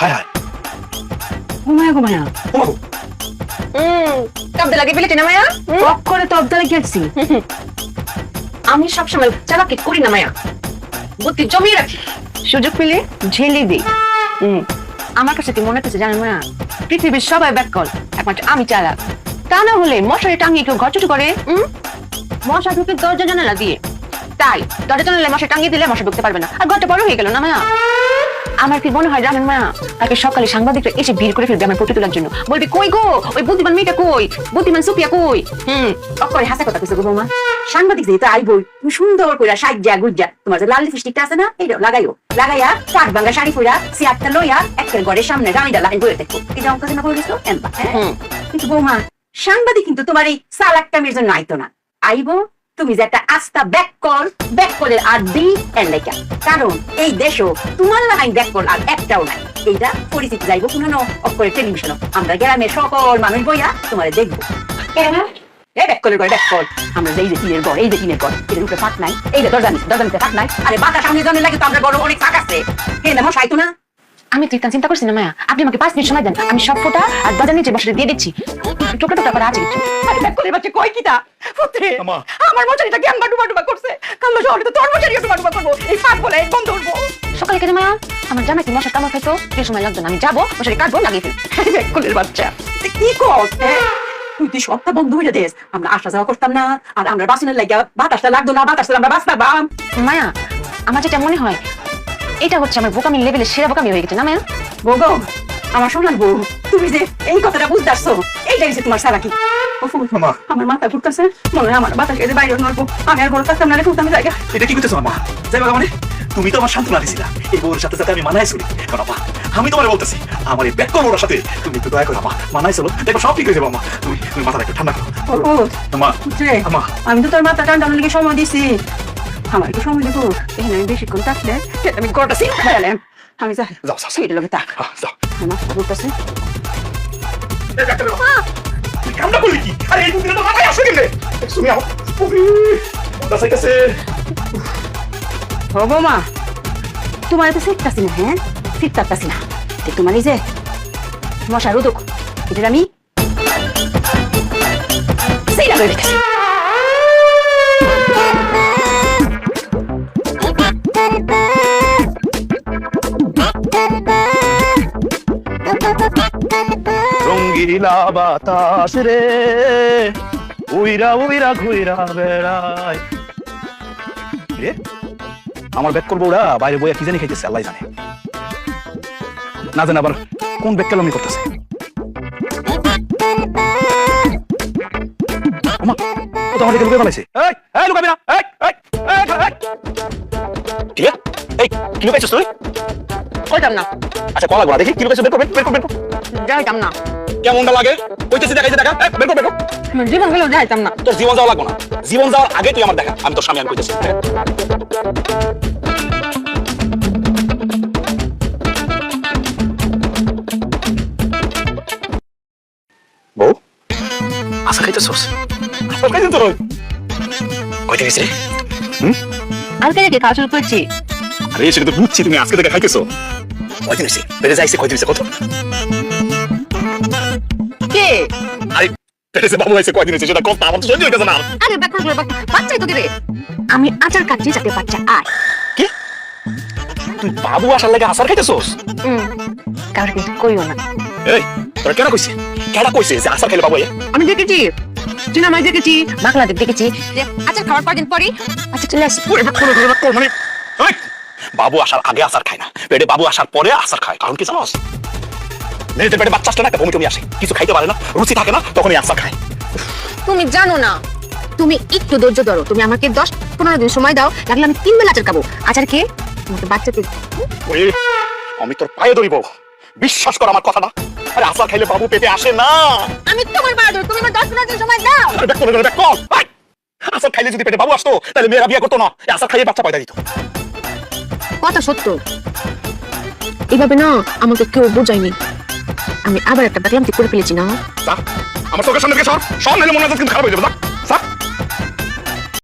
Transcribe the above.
হায় হায়। ঘুমায় ঘুমায়া ঘুমাবো। হুম তবদা লাগে ফেলেছি না মায়া? হুম? অক্ষরে তো গেছি আমি সবসময় চালাকি করি না মায়া। বুদ্ধি জমিয়ে রাখি। সুযোগ পেলে ঝেলে দিই হুম আমার কাছে কি মনে হচ্ছে জানেন না পৃথিবীর সবাই ব্যাক কল একমাত্র আমি চালাক। তা না হলে মশারি টাঙিয়ে কেউ ঘরচুটু করে? মশা ঢুকে দরজা জানালা দিয়ে। তাই দরজা জানালে মশা টাঙিয়ে দিলে মশা ঢুকতে পারবে না। আর ঘরটা বড় হয়ে গেল না মায়া? আমার কি মনে হয় জানেন মায়া কালকে সকালে সাংবাদিকরা এসে ভিড় করে ফেলবে আমার ফটো তোলার জন্য। বলবে কই গো? ওই বুদ্ধিমান মেয়েটা কই? বুদ্ধিমান সুপিয়া কই? হুম অক্ষরে হাসা কথা কইছে গো বৌমা। সাংবাদিক যেহেতু আইবই তুমি সুন্দর করে সাজ্জা গুজ্জা তোমার যে লাল লিপস্টিকটা আছে না এইটা লাগাইও। লাগাইয়া পাট ভাঙ্গা শাড়ি পরা চেয়ারটা লইয়া একের ঘরের সামনে গাড়িটা লাগাই বয়ে দেখো। এটা অঙ্ক না করে দিছো এমবা হ্যাঁ? কিন্তু বৌমা সাংবাদিক কিন্তু তোমার এই সালাক কামের জন্য আইতো না। আইবো তুমি যে একটা আস্থা ব্যাক কল ব্যাক কলের আর দি এর লেখা কারণ এই দেশও তোমার লাগাই ব্যাক কল আর একটাও নাই। এইটা পরিচিতি যাইবো শুনো অক্ষরে টেলিভিশন আমরা গ্রামের সকল মানুষ বইয়া তোমার দেখব। এই ব্যাক কলের ঘরে ব্যাক কল আমরা এই যে টিনের ঘর এই যে টিনের ঘর এটার উপরে ফাঁক নাই। এই যে দরজা দরজা ফাঁক নাই। আরে বাতাস সামনে জন্য লাগে তো আমরা বড় অনেক ফাঁক আছে। হে না মশাই তো না। আমি তুই চিন্তা করছি না মায়া। আপনি আমাকে পাঁচ মিনিট সময় দেন। আমি সব ফোটা আর দরজা নিচে বসে দিয়ে দিচ্ছি। টোকা টোকা করে আছে আরে ব্যাক বাচ্চা কয় আমার মশারিটা কেন বাটুবা ডুবা করছে? কাল শহরে তো তোর মশারিও ডুবা ডুবা করব। এই বলে বন্ধ উঠবো সকালে কেটে মায়া? আমার জামাই কি মশার কামড় খাইতো? সে সময় লাগতো না। আমি যাব মশারি কাটবো লাগিয়ে ফেলব। ব্যাক কলের বাচ্চা কি কর হ্যাঁ? তুই তুই সবটা বন্ধ হয়ে দেশ আমরা আসা যাওয়া করতাম না। আর আমরা বাসনের লাগিয়া বাতাসটা লাগতো না বাতাসটা আমরা বাঁচতাম। মায়া আমার যেটা মনে হয় এটা হচ্ছে আমার বোকামি লেভেলের সেরা বোকামি হয়ে গেছে না মায়া বউ গো, আমার সোনার বউ তুমি যে এই কথাটা বুঝতে আসছো এইটাই হচ্ছে তোমার সারা কি ও ফুল, আমা। আমার মাথা ঘুরতেছে মনে হয় আমার বাতাস এসে বাইরে নড়বো আমি আর বড় থাকতাম না রে জায়গা। এটা কি করতেছো আমা যাই বাবা মানে তুমি তো আমার সান্ত্বনা দিছিলা। এই বউর সাথে সাথে আমি মানায় চলি। কারণ আমা আমি তোমার বলতেছি আমার এই ব্যাক ওর সাথে তুমি একটু দয়া করো আমা মানায় চলো। দেখো সব ঠিক হয়ে যাব আমা তুমি তুমি মাথাটা একটু ঠান্ডা করো। ও, ও, আমা আমি তো তোর মাথা ঠান্ডা লিগে সময় দিছি। আমার কি সময় দেবো এখানে আমি বেশিক্ষণ থাকলে আমি গোটা সিং খেলাম আমি যাই যাও, যাও, যাও। লগে থাক। যাও। আমার মাথা ঘুরতেছে। এই ডাক্তার বাবা, তুই কামটা করলি কি? আরে এই দুদিনে তো মাথায় আসছে কেমনে? তুমি আমার উফি, বন্ধা চাইতেছে ও তোমার তো শিখতাছি না হ্যাঁ? শিখতাছি না। তোমার এই যে মশা রোদক এটা আমি করে রঙ্গিলা বাতাস রে। উইরা উইরা, ঘুইরা বেড়ায়। আমার ব্যাক করব ওরা, বাইরে বইয়া কি জানি খাইতেছে আল্লাহ জানে। না জানে আবার কোন ব্যাক কালামি করতেছে। কি না। আচ্ছা, কল না, দেখি, কি লুকাইছিস? বের কর, বের কর, বের কর। যাইতাম না। কেমনটা লাগে? কইতেছি দেখাইছে দেখা। বের কর, বের কর। জীবন গেলেও যাইতাম না। তোর জীবন যাওয়া লাগবে না। জীবন যাওয়ার আগে তুই আমার দেখা। আমি তোর স্বামী আমি কইতেছি। বউ তোর কইতে গেছে থেকে খাওয়া শুরু করছি। আরে সেটা তো বুঝছি। তুমি আজকে থেকে খাইতেছো? কয়দিন হয়েছে যাইছে কয়দিন হয়েছে কত কে? আরে পেটেছে বাবু হয়েছে কয়দিন হয়েছে সেটা কথা আমার তো সহ্য হইতেছে না আরে করে বাচ্চাই তো আমি আচার কাটছি যাতে বাচ্চা আয়। কি? তুই বাবু আসার লাগে আসার খাইতেছস? হুম কাউকে কিন্তু কইও না। এই তোরা কেন কইছে? কেন কইছে যে আসার খাইলে বাবু আমি দেখেছি। সিনেমায় দেখেছি বাংলাদেশ দেখেছি। আচার খাওয়ার কয়দিন পরে আচ্ছা চলে আসি। বাপ, মানে বাবু আসার আগে আসার খায় না। পেটে বাবু আসার পরে আসার খায়। কারণ কি জানোস মেয়েদের পেটে বাচ্চা আসলে না একটা বমি টমি আসে। কিছু খাইতে পারে না রুচি থাকে না তখনই আসার খায়। তুমি জানো না তুমি একটু ধৈর্য ধরো। তুমি আমাকে দশ পনেরো দিন সময় দাও লাগলে আমি তিন বেলা আচার খাব। আচার খেয়ে তোমাকে বাচ্চাকে আমি তোর পায়ে ধরিব। বিশ্বাস কর আমার কথা না আরে আসার খাইলে বাবু পেটে আসে না। আমি তোমার বাড়া ধরো তুমি আমার দশ পনেরো দিন সময় দাও। আরে ব্যাক করে ব্যাক কর খাইলে যদি পেটে বাবু আসতো তাহলে মেয়েরা বিয়ে করতো না। আসার খাইয়ে বাচ্চা পয়দা দিত। কথা সত্য। এভাবে না, আমাকে কেউ বোঝায়নি। আমি আবার একটা বাকলামতি করে ফেলেছি না। আমার চোখের সামনে সর। সর, নাহলে মনে হয় খারাপ হয়ে যাবে।